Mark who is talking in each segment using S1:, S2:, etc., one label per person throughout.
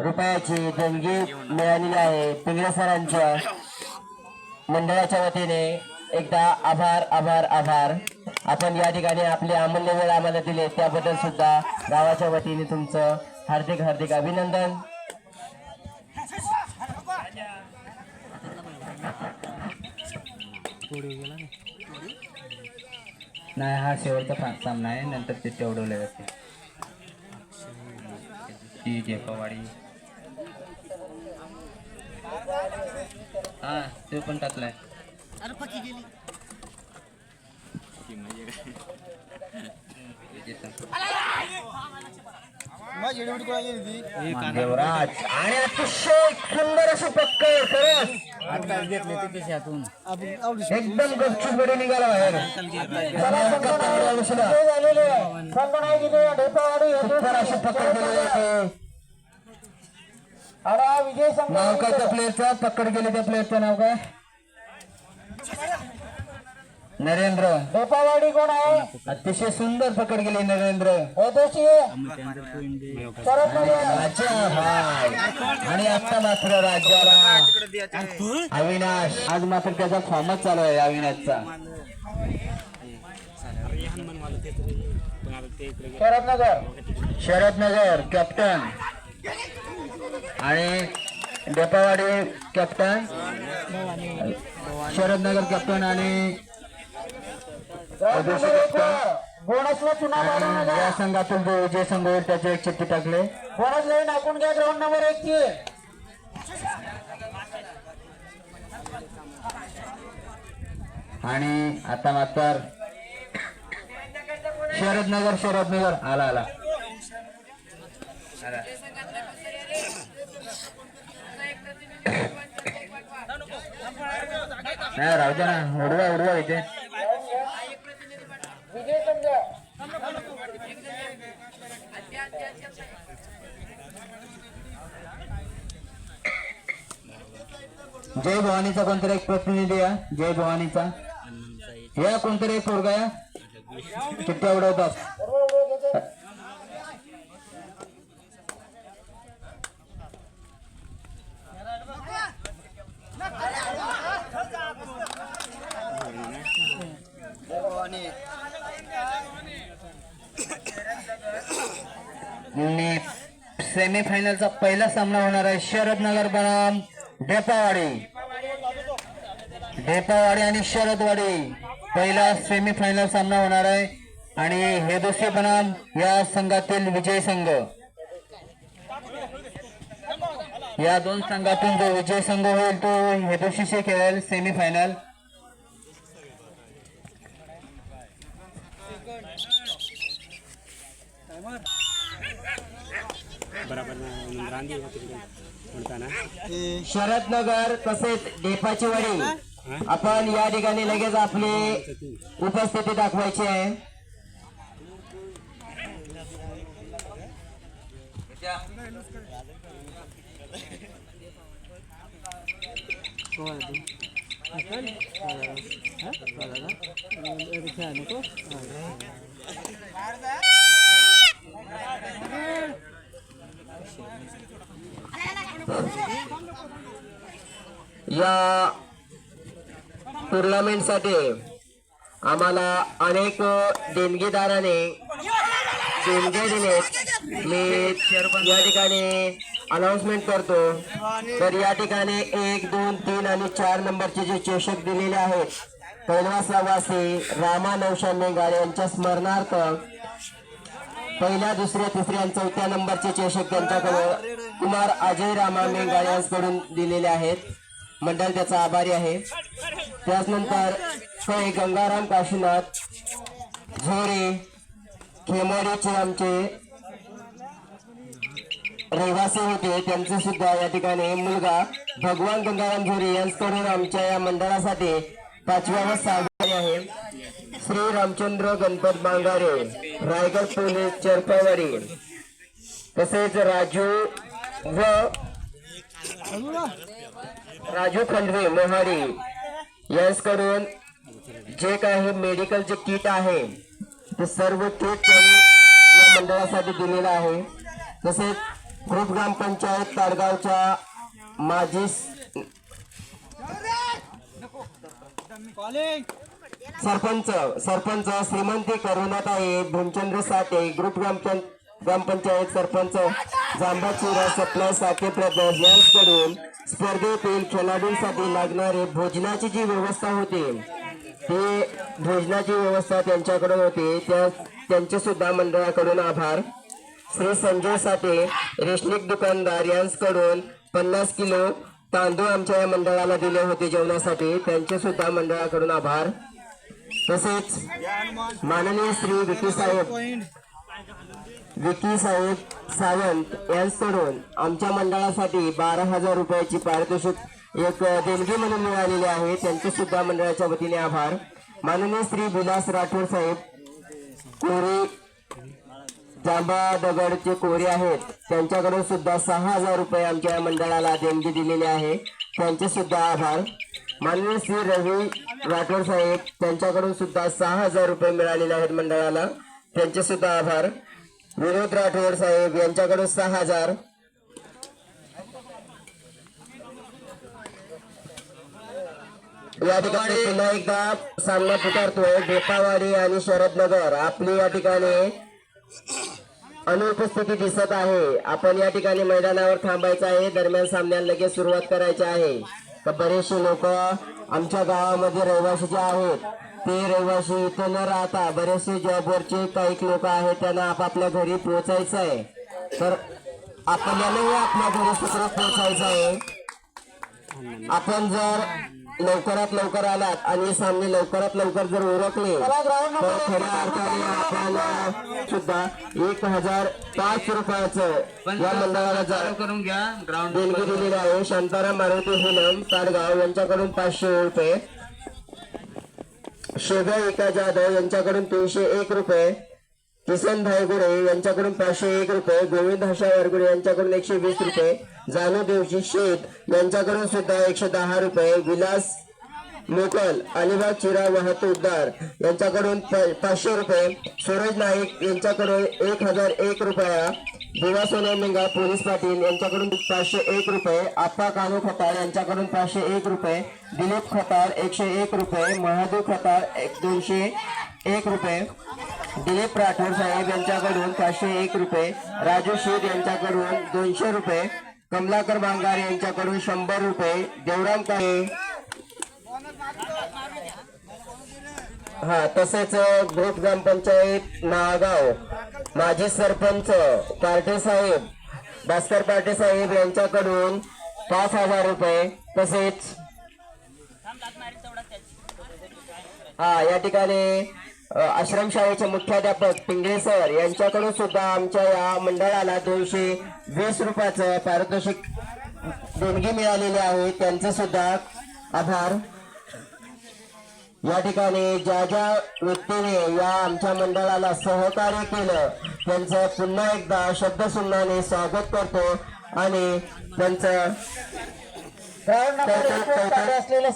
S1: रुपयाची देणगी मिळालेली आहे. पिंगळे सरांच्या मंडळाच्या वतीने एकदा आभार आभार आभार. आपण या ठिकाणी आपले अमूल्य वेळ आम्हाला दिले. त्याबद्दल सुद्धा गावाच्या वतीने तुमचं हार्दिक हार्दिक अभिनंदन.
S2: नाही हा शेवटचा सामना आहे. नंतर ते तेवढवले जाते ती जेपावाडी हा तो पण टाकलाय.
S1: देवराज आणि अतिशय सुंदर असं पक्कड खरंच एकदम गपचूप निघाला बाहेर. चला, अशी पकड जाते. नाव काय त्या प्लेयरचं पकड गेले त्या प्लेयरचं नाव काय? नरेंद्र.
S3: गोपावाडी कोण आहे?
S1: अतिशय सुंदर पकड गेली नरेंद्र.
S3: हेतोशी शरद नगर
S1: राजा आणि आता मात्र राज्याला. अविनाश. आज मात्र त्याचा फॉर्मच चालू आहे अविनाशचा.
S3: शरद नगर
S1: शरद नगर कॅप्टन आणि डेपावाडी कॅप्टन शरद नगर कॅप्टन आणि
S3: ग्राउंड नंबर एक वर बोनसला चुना
S1: या संघातून जो विजय संघ होईल त्याचे एक चिठ्ठी टाकले.
S3: बोनस लाईन टाकून घ्या ग्राउंड नंबर एक ची.
S1: आणि आता मात्र शरद नगर शरद नगर आला आला. नाही राहू दे ना. उडवा उडवा इथे. जय भवानीचा कोणतरी एक प्रतिनिधी या जय भवानीचा. या कोणतरी एक पोरगा या. चिठ्ठ्या उडवतात. सेमीफायनलचा पहिला सामना होणार आहे. शरद नगर बनाम. ढेपावाडी ढेपावाडी आणि शरदवाडी. पहिला सेमीफायनल सामना होणार आहे. आणि हे दुसरे बनाम या संघातील विजय संघ. या दोन संघातून जो विजय संघ होईल तो हेदोशीशी खेळेल सेमीफायनल शरदनगर तसेच डेपाची वाडी. आपण या ठिकाणी लगेच आपली उपस्थिती दाखवायची आहे. या टुर्नामेंटसाठी आम्हाला अनेक देणगीदाराने देणगी दिलेत मी या ठिकाणी अनाउन्समेंट करतो. तर या ठिकाणी एक दोन तीन आणि चार नंबरचे जे चषक दिलेले आहेत कैलासवासी रामा नवशाने गाडे यांच्या स्मरणार्थ पहिल्या दुसऱ्या तिसऱ्या चौथ्या नंबरचे चषक त्यांच्याकडे कुमार अजय रामा मेंगाळे यांच्याकडून दिलेले आहेत. मंडळ त्याचा आभारी आहे. त्याचनंतर कै गंगाराम काशीनाथ झोरे खेमोरीचे आमचे रहिवासी होते. त्यांचे सुद्धा या ठिकाणी मुलगा भगवान गंगाराम झोरे यांच्याकडून आमच्या या मंडळासाठी पाचव्या व सहावी आहे. श्री रामचंद्र गणपत बांगारे रायगड पोलीस चरपावाडी तसेच राजू व राजू खंडवे मोहाडी यांच्याकडून जे काही मेडिकल जे किट आहे ते सर्व किट त्यांनी या मंडळासाठी दिलेलं आहे. तसेच ग्रुप ग्रामपंचायत ताडगावच्या माजी सरपंच सरपंच श्रीमंती करुणाताई भीमचंद्र साठे ग्रुप ग्रामपं ग्रामपंचायत सरपंच जांभाचुरा सप्लाय साखे प्रदेश यांच्याकडून स्पर्धेतील खेळाडूंसाठी लागणारे भोजनाची जी व्यवस्था होती ते भोजनाची व्यवस्था त्यांच्याकडून होती. त्या त्यांचे सुद्धा मंडळाकडून आभार. श्री संजय साठे रेशनिक दुकानदार यांच्याकडून पन्नास किलो तांदूळ आमच्या या मंडळाला दिले होते जेवणासाठी. त्यांचे सुद्धा मंडळाकडून आभार. तसेच माननीय श्री विकी साहेब विकी साहेब सावंत यांच्याकडून आमच्या मंडळासाठी बारा हजार रुपयाची पारितोषिक एक देणगी म्हणून मिळालेली आहे. त्यांचे सुद्धा मंडळाच्या वतीने आभार. माननीय श्री विलास राठोड साहेब कोरे जांबा दगडचे कोरे आहेत. त्यांच्याकडून सुद्धा सहा हजार रुपये आमच्या मंडळाला देणगी दिलेली आहे. त्यांचे सुद्धा आभार. माननीय श्री रवी राठोड साहेब त्यांच्याकडून सुद्धा सहा हजार रुपये मिळालेले आहेत मंडळाला. त्यांचे सुद्धा आभार. विनोद राठोड साहेब यांच्याकडून सहा हजार. या ठिकाणी पुन्हा एकदा सामना पुकारतोय ढेपावाडी आणि शरदनगर. आपली या ठिकाणी अनुपस्थिती दिसत आहे. आपण या ठिकाणी मैदानावर थांबायचं आहे. दरम्यान सामन्याला लगेच सुरुवात करायची आहे. तर बरेचसे लोक आमच्या गावामध्ये रहिवासी जे आहेत ते रहिवासी इथं न राहता. बरेचसे जॉबवरचे काही लोक आहेत त्यांना आपापल्या घरी पोहोचायचं आहे तर आपल्यालाही आपल्या घरी सुखरूप पोहोचायचं आहे आपण जर लवकरात लवकर आलात आणि सामने लवकरात लवकर जर उरकले तर खऱ्या अर्थाने आपण सुद्धा एक हजार पाच रुपयाचं या मंडळाला
S2: करून घ्या. ग्राउंड
S1: देणगी दिलेली आहे. शांताराम मारुती हिनम ताडगाव यांच्याकडून पाचशे रुपये. शोभा एका जाधव यांच्याकडून तीनशे एक रुपये किसन गुरे यांच्याकडून पाचशे एक रुपये गोविंद हर्षा वरगुरे यांच्याकडून एकशे वीस रुपये जानू देवजी शेठ यांच्याकडून सुद्धा एकशे दहा रुपये विलास मोकल अलिबाग चिरा वाहतूकदार यांच्याकडून पाचशे रुपये सूरज नाईक यांच्याकडून एक हजार एक रुपया दिवा सोनमिंगा पोलीस पाटील यांच्याकडून पाचशे एक रुपये आप्पा कानू खतार यांच्याकडून पाचशे एक रुपये दिलीप खतार एकशे एक रुपये महादेव खतार एक दोनशे एक रुपये दिलीप राठोड साहेब यांच्याकडून पाचशे एक रुपये राजू शेठ यांच्याकडून दोनशे रुपये कमलाकर बांगार यांच्याकडून शंभर रुपये देवराम काळे हा तसेच ग्रुप ग्रामपंचायत नागाव माजी सरपंच पार्टे साहेब भास्कर पार्टे साहेब यांच्याकडून पाच हजार रुपये तसेच हा या ठिकाणी आश्रमशाळेचे मुख्याध्यापक पिंगळे सर यांच्याकडून सुद्धा आमच्या या मंडळाला दोनशे वीस रुपयाचं पारितोषिक देणगी मिळालेली आहे. त्यांचे सुद्धा आभार. या ठिकाणी ज्या ज्या व्यक्तीने या आमच्या मंडळाला सहकार्य केलं त्यांचं पुन्हा एकदा शब्दसुन्नाने स्वागत करतो आणि त्यांचं
S3: असलेले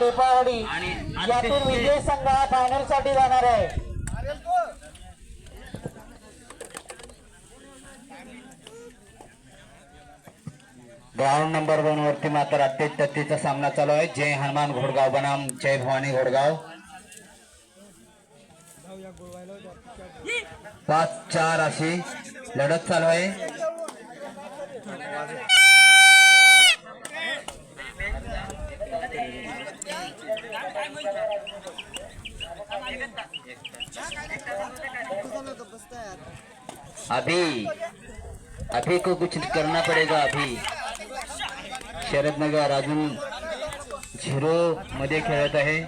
S3: डेपावाडी यातील विजय संघ हा फायनलसाठी जाणार आहे.
S2: ग्राउंड नंबर वन वरती मात्र अत्तेच तत्तीचा सामना चालू आहे. जय हनुमान घोडगाव बनाम जय भवानी घोडगाव. पाच चार अशी लढत चालू आहे. अभी अभी को कुछ करना पड़ेगा अभी. शरदनगर अजून झिरो मध्ये खेळत आहे.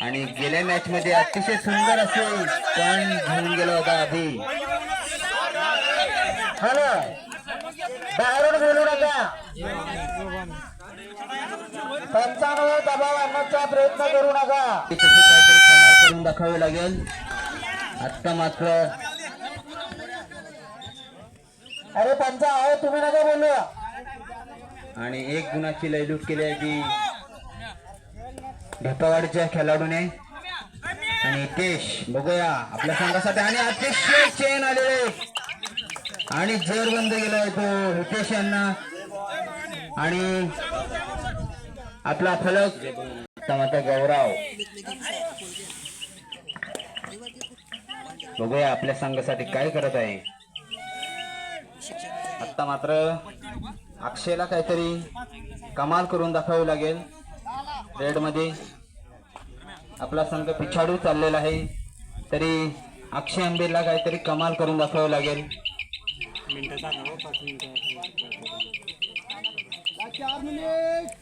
S2: आणि गेल्या मॅच मध्ये अतिशय सुंदर असे पण घेऊन गेला होता आधी.
S3: हॅलो. बाहेरून बोलू नका. पंचांवर दबाव आणण्याचा प्रयत्न करू नका.
S2: करून दाखवावे लागेल. आत्ता मात्र
S3: अरे पंचा आहे तुम्ही नका बोलूया
S2: आणि एक गुणाची लयलूट केली आहे ती. ढेपावाडीच्या खेळाडूने. आणि हितेश बघूया. आपल्या संघासाठी आणि अतिशय चेन आलेले. आणि जर बंद गेलाय तो हितेश यांना. आणि आपला फलक टमाटा गौरव. बघूया आपल्या संघासाठी काय करत आहे. आता मात्र अक्षयला काहीतरी कमाल करून दाखवावी लागेल. रेडमध्ये. आपला संघ पिछाडू चाललेला आहे. तरी अक्षय आंबेला काहीतरी कमाल करून दाखवावी लागेल.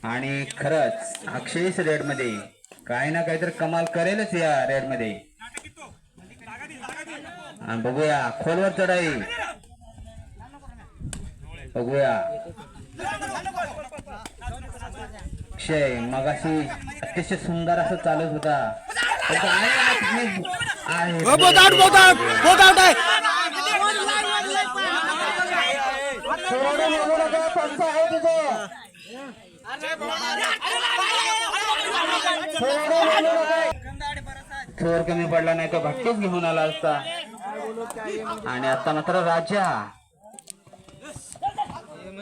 S2: आणि खरंच अक्षयच रेडमध्ये. काही ना काहीतरी कमाल करेलच या रेडमध्ये. आणि बघूया. खोलवर चढाई. बघूया. अक्षय मगाशी अतिशय सुंदर असं चालत होता. तो चोर कमी पडला नाही तर भट्टीच घेऊन आला असता. आणि आता मात्र राजा.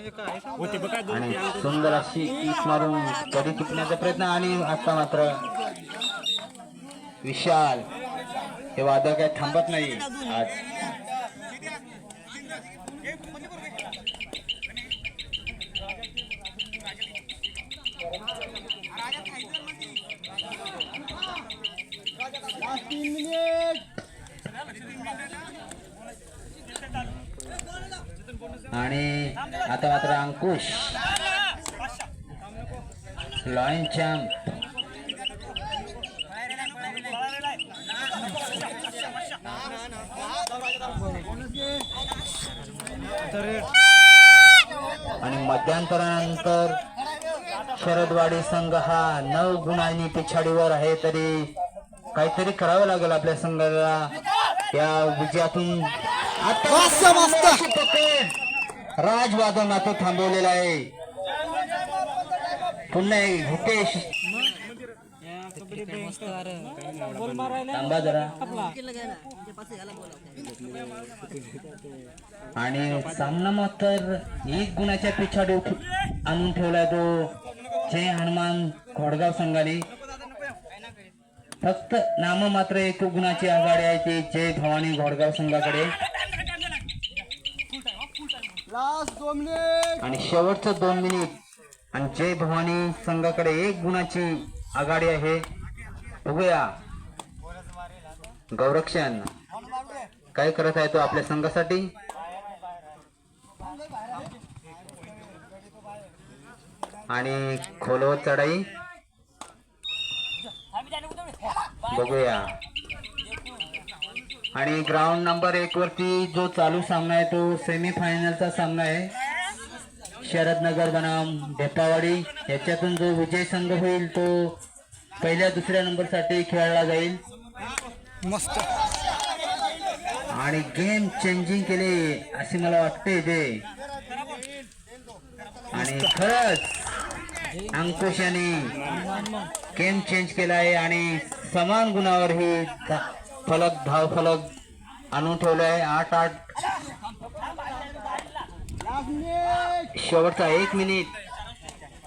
S2: आणि सुंदर अशी कीक मारून कधी टिकण्याचा प्रयत्न आणि आता मात्र विशाल हे वादळ काय थांबत नाही. आज आणि आता मात्र अंकुश. लॉयन चॅम्प आणि मध्यंतरानंतर शरदवाडी संघ हा नऊ गुणांनी पिछाडीवर आहे तरी काहीतरी करावं लागेल आपल्या संघाला. या विजयातून आता अशी राजवादन आता थांबवलेला आहे. पुन्हा भुकेश. आणि सामना मात्र एक गुणाच्या पिछाडी आणून ठेवलाय तो. जय हनुमान घोडगाव संघाने फक्त नाम मात्र एक गुणाची आघाडी आहे ती. जय भवानी घोडगाव संघाकडे. आणि शेवटचं दोन मिनिट आणि जय भवानी संघाकडे एक गुणाची आघाडी आहे. बघूया. गौरक्षण. काय करत आहे तो आपल्या संघासाठी? आणि खोलवर चढाई. बघूया. आणि ग्राउंड नंबर एक वरती जो चालू सामना आहे तो सेमी फायनलचा सामना आहे. शरदनगर बनाम ढेपावाडी याच्यातून जो विजय संघ होईल तो पहिल्या दुसऱ्या नंबरसाठी खेळला जाईल. आणि गेम चेंजिंग केले असे मला वाटते ते आणि खरंच अंकुश यांनी गेम चेंज केला आहे आणि समान गुणावर ही फलक धाव फलक आणून ठेवले आहे आठ आठ. शेवटचा एक मिनिट.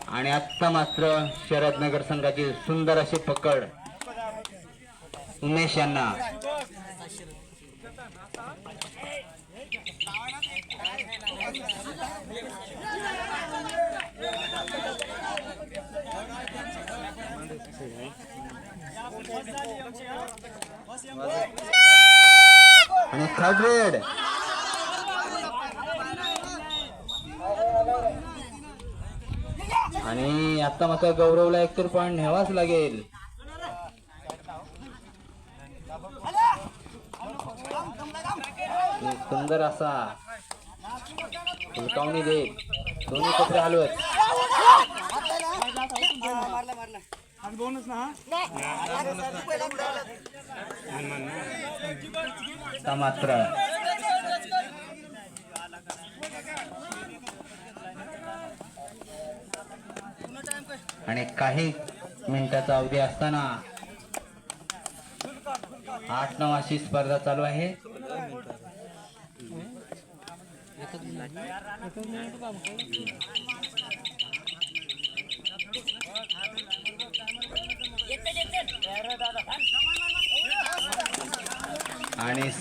S2: आणि आत्ता मात्र शरदनगर संघाची सुंदर अशी पकड. उमेश यांना. आणि थर्ड रेड आणि आता मात्र गौरवला एकतर पॉईंट न्यावाच लागेल. सुंदर असा. देत दोन्ही कपडे हलवत. आता मात्र. आणि काही मिनिटाचा अवधी असताना आठ नऊ अशी स्पर्धा चालू आहे. आणि